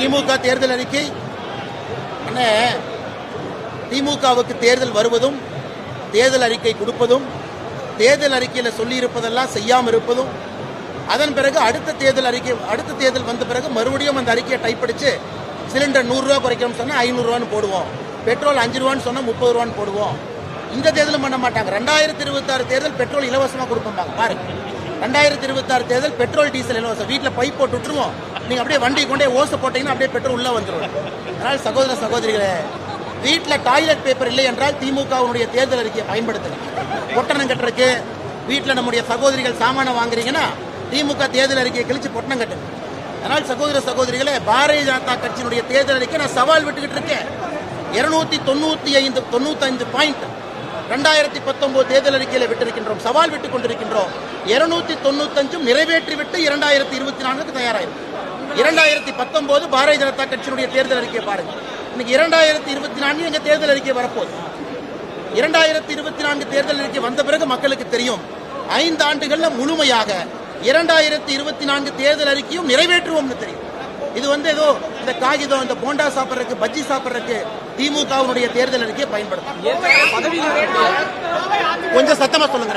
திமுக தேர்தல் அறிக்கை. திமுகவுக்கு தேர்தல் வருவதும் தேர்தல் அறிக்கை கொடுப்பதும் தேர்தல் அறிக்கையில் சொல்லியிருப்பதெல்லாம் செய்யாமல் இருப்பதும் அதன் பிறகு அடுத்த தேர்தல் அறிக்கை அடுத்த தேர்தல் வந்த பிறகு மறுபடியும் அந்த அறிக்கையை டைப் அடிச்சு சிலிண்டர் நூறுரூவா குறைக்கணும்னு சொன்னால் ஐநூறுரூவான்னு போடுவோம். பெட்ரோல் அஞ்சு ரூபான்னு சொன்னால் முப்பது ரூபான்னு போடுவோம். இந்த தேர்தலும் பண்ண மாட்டாங்க. ரெண்டாயிரத்தி இருபத்தாறு தேர்தல் பெட்ரோல் இலவசமாக கொடுப்பாங்க பாருங்க. ரெண்டாயிரத்தி இருபத்தாறு தேர்தல் பெட்ரோல் டீசல் இலவசம். வீட்டில் பைப் போட்டு விட்டுருவோம். நீங்கள் அப்படியே வண்டி கொண்டே ஓசை போட்டீங்கன்னா அப்படியே பெட்ரோல் உள்ளே வந்துடும் அதனால் சகோதர சகோதரிகளே வீட்டில் டாய்லெட் பேப்பர் இல்லை என்றால் திமுகவுடைய தேர்தல் அறிக்கையை பயன்படுத்துங்க. பொட்டணம் கட்டுறதுக்கு வீட்டில் நம்முடைய சகோதரிகள் சாமானை வாங்குறீங்கன்னா திமுக தேர்தல் அறிக்கையை கழிச்சு பொட்டணம் கட்டுங்க. அதனால் சகோதர சகோதரிகளே பாரதிய ஜனதா கட்சியினுடைய தேர்தல் அறிக்கை நான் சவால் விட்டுக்கிட்டு இருக்கேன். இருநூத்தி தொண்ணூத்தி ஐந்து தொண்ணூத்தைந்து பாயிண்ட் ரெண்டாயிரத்தி பத்தொன்பது தேர்தல் அறிக்கையில விட்டிருக்கின்றோம். சவால் விட்டுக் கொண்டிருக்கின்றோம். இருநூத்தி தொண்ணூத்தஞ்சும் நிறைவேற்றி விட்டு இரண்டாயிரத்தி இருபத்தி நான்குக்கு தயாராயிரும் இரண்டாயிரத்தி பத்தொன்பது பாரதிய ஜனதா கட்சியினுடைய தேர்தல் அறிக்கையை பாருங்க. இன்னைக்கு இரண்டாயிரத்தி இருபத்தி நான்கு எங்க தேர்தல் அறிக்கை வரப்போகுது. இரண்டாயிரத்தி இருபத்தி நான்கு தேர்தல் அறிக்கை வந்த பிறகு மக்களுக்கு தெரியும். ஐந்து ஆண்டுகள்ல முழுமையாக இரண்டாயிரத்தி இருபத்தி நான்கு தேர்தல் அறிக்கையும் நிறைவேற்றுவோம்னு தெரியும். இது வந்து ஏதோ இந்த காகிதம் இந்த போண்டா சாப்பிட்றதுக்கு பஜ்ஜி சாப்பிட்றதுக்கு திமுகவினுடைய தேர்தல் அறிக்கையை பயன்படுத்தும் கொஞ்சம் சத்தமா சொல்லுங்க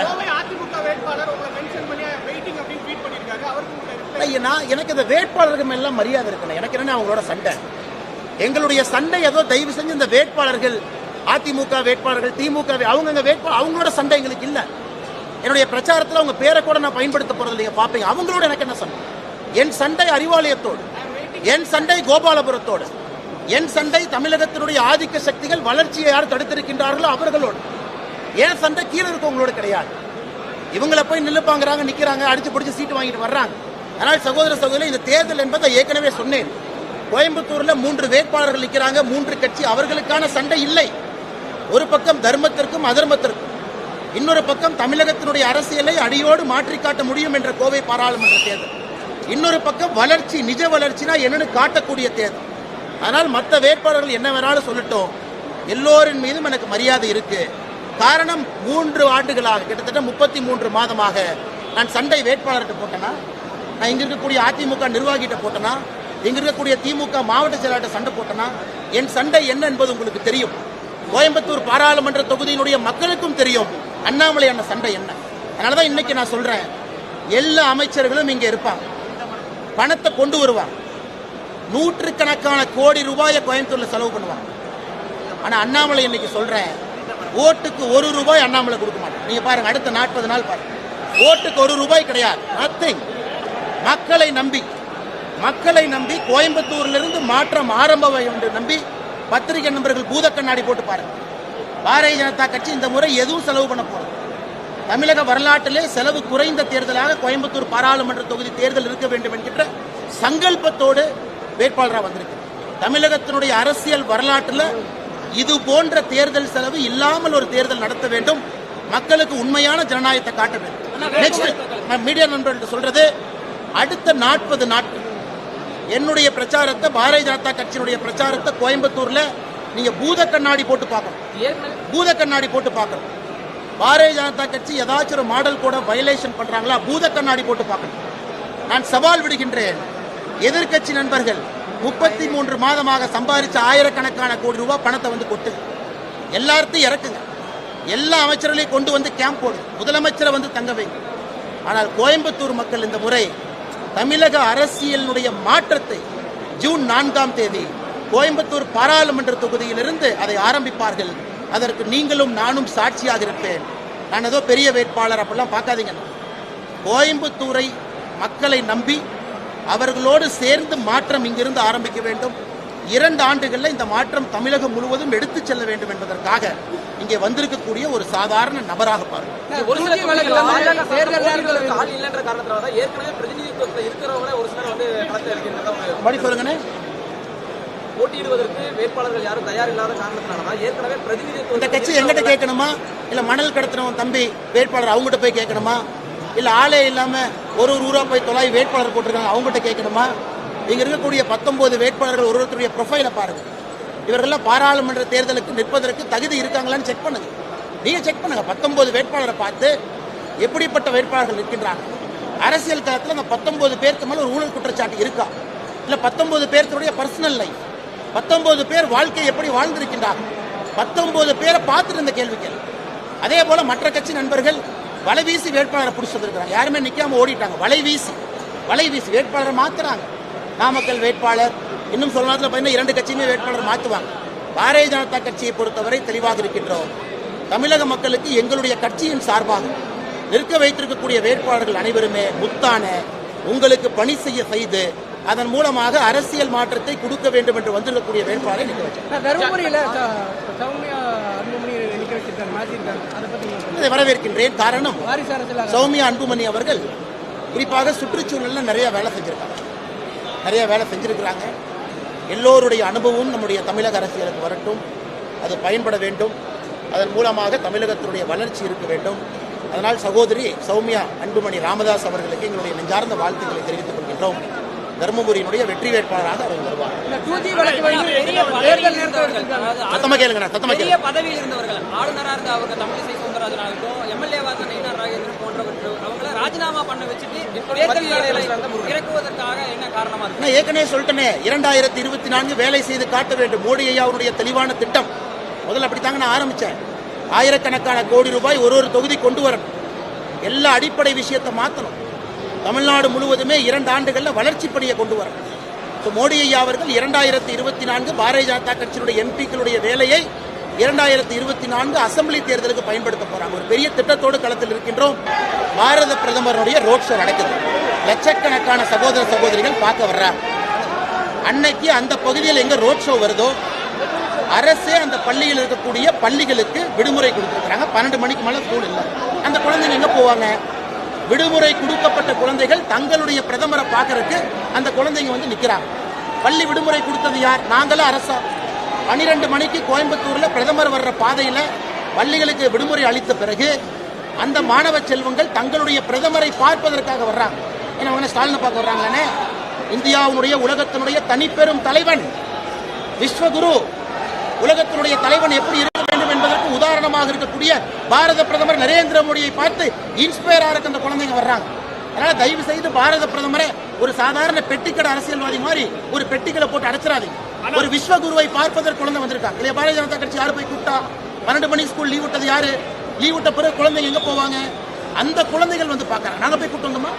நான் எனக்கு இந்த வேட்பாளர்கள் மேல மரியாதை இருக்கணும் எனக்கு என்ன அவங்களோட சண்டை. எங்களுடைய சண்டை ஏதோ தயவு செஞ்சு இந்த வேட்பாளர்கள் அதிமுக வேட்பாளர்கள் திமுக அவங்க வேட்பாளர் அவங்களோட சண்டை எங்களுக்கு இல்ல. என்னுடைய பிரச்சாரத்துல அவங்க பேரை கூட நான் பயன்படுத்த போறது இல்லைங்க பாப்பீங்க. அவங்களோட எனக்கு என்ன சண்டை? என் சண்டை அறிவாலயத்தோடு என் சண்டை கோபாலபுரத்தோடு. என் சண்டை தமிழகத்தினுடைய ஆதிக்க சக்திகள் வளர்ச்சியை யார் தடுத்திருக்கின்றார்களோ அவர்களோடு. என் சண்டை கீழே இருக்கவங்களோட கிடையாது. இவங்கள போய் நில்லுப்பாங்கிறாங்க நிற்கிறாங்க அடிச்சு பிடிச்சி சீட்டு வாங்கிட்டு வர்றாங்க. அதனால் சகோதர சகோதரி இந்த தேர்தல் என்பதை ஏற்கனவே சொன்னேன். கோயம்புத்தூர்ல மூன்று வேட்பாளர்கள் நிற்கிறாங்க மூன்று கட்சி. அவர்களுக்கான சண்டை இல்லை. ஒரு பக்கம் தர்மத்திற்கும் அதர்மத்திற்கும். இன்னொரு பக்கம் தமிழகத்தினுடைய அரசியலை அடியோடு மாற்றி காட்ட முடியும் என்ற கோவை பாராளுமன்ற தேர்தல். இன்னொரு பக்கம் வளர்ச்சி நிஜ வளர்ச்சினா என்னன்னு காட்டக்கூடிய தேர்தல். ஆனால் மற்ற வேட்பாளர்கள் என்ன வேணாலும் சொல்லட்டும். எல்லோரின் மீதும் எனக்கு மரியாதை இருக்கு. காரணம் மூன்று ஆண்டுகளாக கிட்டத்தட்ட முப்பத்தி மூன்று மாதமாக நான் சண்டை வேட்பாளர்கிட்ட போட்டேனா? நான் இங்க இருக்கக்கூடிய அதிமுக நிர்வாகிகிட்ட போட்டேனா? இங்க இருக்கக்கூடிய திமுக மாவட்ட செயலாளர்கிட்ட சண்டை போட்டேனா? என் சண்டை என்ன என்பது உங்களுக்கு தெரியும். கோயம்புத்தூர் பாராளுமன்ற தொகுதியினுடைய மக்களுக்கும் தெரியும். அண்ணாமலை அண்ணன் சண்டை என்ன? அதனாலதான் இன்னைக்கு நான் சொல்றேன். எல்லா அமைச்சர்களும் இங்க இருப்பாங்க. பணத்தை கொண்டு வருவாங்க. நூற்றுக்கணக்கான கோடி ரூபாயை கோயம்புத்தூர்ல செலவு பண்ணுவாங்க. ஆனா அண்ணாமலை இன்னைக்கு சொல்றேன் ஓட்டுக்கு ஒரு ரூபாய் அண்ணாமலை கொடுக்க மாட்டேன். நீங்க பாருங்க அடுத்த நாற்பது நாள் பாருங்க. ஓட்டுக்கு ஒரு ரூபாய் கிடையாது. நத்திங் மக்களை நம்பி மக்களை நம்பி கோயம்புத்தூர்ல இருந்து மாற்றம் ஆரம்பம் என்று நம்பி பத்திரிகை நண்பர்கள் பூத கண்ணாடி போட்டு பாருங்க. பாரதிய ஜனதா கட்சி இந்த முறை எதுவும் செலவு பண்ண போறது தமிழக வரலாற்றிலே செலவு குறைந்த தேர்தலாக கோயம்புத்தூர் பாராளுமன்ற தொகுதி தேர்தல் இருக்க வேண்டும் என்கின்ற சங்கல்பத்தோடு வேட்பாளராக வந்திருக்கு. தமிழகத்தினுடைய அரசியல் வரலாற்றில் இது போன்ற தேர்தல் செலவு இல்லாமல் ஒரு தேர்தல் நடத்த வேண்டும். மக்களுக்கு உண்மையான ஜனநாயகத்தை காட்ட வேண்டும். நெக்ஸ்ட் நான் மீடியா நண்பர்கள்ட்ட சொல்றது அடுத்த நாற்பது நாட்கள் என்னுடைய பிரச்சாரத்தை பாரதிய ஜனதா கட்சியினுடைய பிரச்சாரத்தை கோயம்புத்தூர்ல நீங்க பூத கண்ணாடி போட்டு பார்க்கணும். பூத கண்ணாடி போட்டு பார்க்கணும். பாரதிய ஜனதா கட்சி ஏதாச்சும் ஒரு மாடல் கூட வயலேஷன் பண்றாங்களா பூத கண்ணாடி போட்டு பார்க்கணும். நான் சவால் விடுகின்றேன். எதிர்க்கட்சி நண்பர்கள் முப்பத்தி மூன்று மாதமாக சம்பாதிச்ச ஆயிரக்கணக்கான கோடி ரூபாய் பணத்தை வந்து கொட்டு. எல்லாத்தையும் இறக்குங்க. எல்லா அமைச்சர்களையும் கொண்டு வந்து கேம்ப் போடு. முதலமைச்சரை வந்து தங்க வைங்க. ஆனால் கோயம்புத்தூர் மக்கள் இந்த முறை தமிழக அரசியலினுடைய மாற்றத்தை ஜூன் நான்காம் தேதி கோயம்புத்தூர் பாராளுமன்ற தொகுதியிலிருந்து அதை ஆரம்பிப்பார்கள். அதற்கு நீங்களும் நானும் சாட்சியாக இருப்பேன். நான் ஏதோ பெரிய வேட்பாளர் அப்படிலாம் பார்க்காதீங்க. கோயம்புத்தூரை மக்களை நம்பி அவர்களோடு சேர்ந்து மாற்றம் இங்கிருந்து ஆரம்பிக்க வேண்டும். இரண்டு ஆண்டுகளில் இந்த மாற்றம் தமிழகம் முழுவதும் எடுத்துச் செல்ல வேண்டும் என்பதற்காக இங்கே வந்திருக்கக்கூடிய ஒரு சாதாரண நபராக பாருங்கள் ஒரு சில தொகுதிகளில் தேர்தல் நேரத்தில் ஆள் இல்லைன்ற காரணத்தினால தான் ஏற்கனவே பிரதிநிதித்துவத்தில் இருக்கிறவங்களே ஒரு சிலர் வந்து களத்தில் இருக்கின்றதா ஒரு மறுபடி சொல்லுங்கண்ணே. போட்டியிடுவதற்கு வேட்பாளர்கள் யாரும் தயார் இல்லாத காரணத்தினால தான் ஏற்கனவே இந்த பிரதிநிதித்துவம் கட்சி எங்கிட்ட கேட்கணுமா? இல்ல மணல் கடத்தினவன் தம்பி வேட்பாளர் அவங்ககிட்ட போய் கேட்கணுமா? இல்ல ஆளே இல்லாம ஒரு ஒரு ஊராக போய் தொலை வேட்பாளர் போட்டிருக்காங்க. அவங்ககிட்ட கேட்கணுமா? இங்கே இருக்கக்கூடிய பத்தொன்பது வேட்பாளர்கள் ஒரு ஒருத்தருடைய ப்ரொஃபைலை பாருங்க. இவர்கள்லாம் பாராளுமன்ற தேர்தலுக்கு நிற்பதற்கு தகுதி இருக்காங்களான்னு செக் பண்ணுங்க. நீங்கள் செக் பண்ணுங்க. பத்தொன்பது வேட்பாளரை பார்த்து எப்படிப்பட்ட வேட்பாளர்கள் நிற்கின்றாங்க. அரசியல் காலத்தில் அந்த பத்தொன்பது பேருக்கு மேலே ஒரு ஊழல் குற்றச்சாட்டு இருக்கா? இல்லை பத்தொன்பது பேர்த்துடைய பர்சனல் லைஃப் பத்தொன்பது பேர் வாழ்க்கை எப்படி வாழ்ந்திருக்கின்றார்கள் பத்தொன்பது பேரை பார்த்துட்டு இந்த கேள்வி கேள்வி அதே போல மற்ற கட்சி நண்பர்கள் வலை வீசி வேட்பாளரை பிடிச்சி வந்திருக்கிறாங்க யாருமே நிற்காம ஓடிட்டாங்க. வலை வீசி வலை வீசி வேட்பாளரை மாத்துறாங்க. நாமக்கல் வேட்பாளர் இன்னும் சொல்ல நேரத்தில் பார்த்தீங்கன்னா இரண்டு கட்சியுமே வேட்பாளர் மாற்றுவாங்க பாரதிய ஜனதா கட்சியை பொறுத்தவரை தெளிவாக இருக்கின்றோம். தமிழக மக்களுக்கு எங்களுடைய கட்சியின் சார்பாக நிற்க வைத்திருக்கக்கூடிய வேட்பாளர்கள் அனைவருமே முத்தான உங்களுக்கு பணி செய்ய செய்து அதன் மூலமாக அரசியல் மாற்றத்தை கொடுக்க வேண்டும் என்று வந்துள்ளக்கூடிய வேட்பாளரை நிற்க வச்சோம் இதை வரவேற்கின்றேன். காரணம் அரசியல் சௌமியா அன்புமணி அவர்கள் குறிப்பாக சுற்றுச்சூழல்ல நிறைய வேலை செஞ்சிருக்காங்க. நிறைய வேலை செஞ்சிருக்கிறாங்க. எல்லோருடைய அனுபவம் நம்முடைய தமிழக அரசியலுக்கு வரட்டும். அது பயன்பட வேண்டும். அதன் மூலமாக தமிழகத்தினுடைய வளர்ச்சி இருக்க வேண்டும். அதனால் சகோதரி சௌமியா அன்புமணி ராமதாஸ் அவர்களுக்கு எங்களுடைய நெஞ்சார்ந்த வாழ்த்துக்களை தெரிவித்துக் கொள்கின்றோம். தருமபுரியினுடைய வெற்றி வேட்பாளராக அவர் வருவார். இந்த டூ ஜி வழக்கு வந்து தேர்தல் நேரத்தில் எடுத்திருக்காங்க சத்தமா கேளுங்க சத்தமா பெரிய கேளுங்க. பதவியில் இருந்தவர்கள். ஆளுநரா இருந்த அவங்க தமிழிசை சவுந்தரராஜன் ஆகட்டும் எம்எல்ஏவா இருந்த நயினார் நாகேந்திரன் போன்றவர்கள் அவங்கள ராஜினாமா பண்ண வச்சுட்டு தேர்தல் வேலைகளை இறக்குவதற்காக என்ன காரணமா இருக்கு? நான் ஏற்கனவே சொல்லிட்டேனே இரண்டாயிரத்தி இருபத்தி நான்கு வேலை செய்து காட்ட வேண்டும் மோடி ஐயா அவருடைய தெளிவான திட்டம். முதல்ல அப்படித்தாங்க நான் ஆரம்பிச்சேன். ஆயிரக்கணக்கான கோடி ரூபாய் ஒரு ஒரு தொகுதி கொண்டு வரணும். எல்லா அடிப்படை விஷயத்தை மாற்றணும் தமிழ்நாடு முழுவதுமே இரண்டு ஆண்டுகள்ல வளர்ச்சி பணியை கொண்டு வரணும். மோடி ஐயா அவர்கள் இரண்டாயிரத்தி இருபத்தி நான்கு பாரதிய ஜனதா கட்சியினுடைய எம்பிக்களுடைய வேலையை இரண்டாயிரத்தி இருபத்தி நான்கு அசம்பிளி தேர்தலுக்கு பயன்படுத்த போறாங்க. ஒரு பெரிய திட்டத்தோடு களத்தில் இருக்கின்றோம். பாரத பிரதமருடைய ரோட் ஷோ நடக்குது. லட்சக்கணக்கான சகோதர சகோதரிகள் பார்க்க வர்றாங்க. அன்னைக்கு அந்த பகுதியில் எங்க ரோட் ஷோ வருதோ அரசே அந்த பள்ளியில் இருக்கக்கூடிய பள்ளிகளுக்கு விடுமுறை கொடுத்துருக்காங்க பன்னெண்டு மணிக்கு மேலே ஸ்கூல் இல்லை. அந்த குழந்தைங்க எங்க போவாங்க? விடுமுறை கொடுக்கப்பட்ட குழந்தைகள் தங்களுடைய பிரதமரை பார்க்கறதுக்கு அந்த குழந்தைங்க வந்து நிக்கிறாங்க. பள்ளி விடுமுறை கொடுத்தது யார்? நாங்களும் அரசா? பன்னிரெண்டு மணிக்கு கோயம்புத்தூர்ல பிரதமர் வர்ற பாதையில பள்ளிகளுக்கு விடுமுறை அளித்த பிறகு அந்த மாணவ செல்வங்கள் தங்களுடைய பிரதமரை பார்ப்பதற்காக வர்றாங்க. ஏன்னா ஸ்டாலின் ஸ்டாலினை பார்க்க வர்றாங்களானே? இந்தியாவுடைய உலகத்தினுடைய தனிப்பெரும் தலைவன் விஸ்வகுரு. உலகத்தினுடைய தலைவன் எப்படி என்பதற்கு உதாரணமாக இருக்கக்கூடிய பாரத பிரதமர் நரேந்திர மோடியை பார்த்து இன்ஸ்பயர் ஆகிறதுக்கு அந்த குழந்தைங்க வர்றாங்க. அதனால தயவு செய்து பாரத பிரதமரை ஒரு சாதாரண பெட்டிக்கடை அரசியல்வாதி மாதிரி ஒரு பெட்டிக்கடை போட்டு அடைச்சிடாதீங்க. ஒரு விஸ்வகுருவை பார்ப்பதற்கு குழந்தை வந்திருக்காங்க இல்லையா பாரதிய ஜனதா கட்சி யாரு போய் கூப்பிட்டா? பன்னெண்டு மணி ஸ்கூல் லீவ் விட்டது யாரு? லீவ் விட்ட பிறகு குழந்தைங்க எங்க போவாங்க? அந்த குழந்தைகள் வந்து பார்க்கறாங்க. நாங்க போய் கூப்பிட்டு வந்தோமா?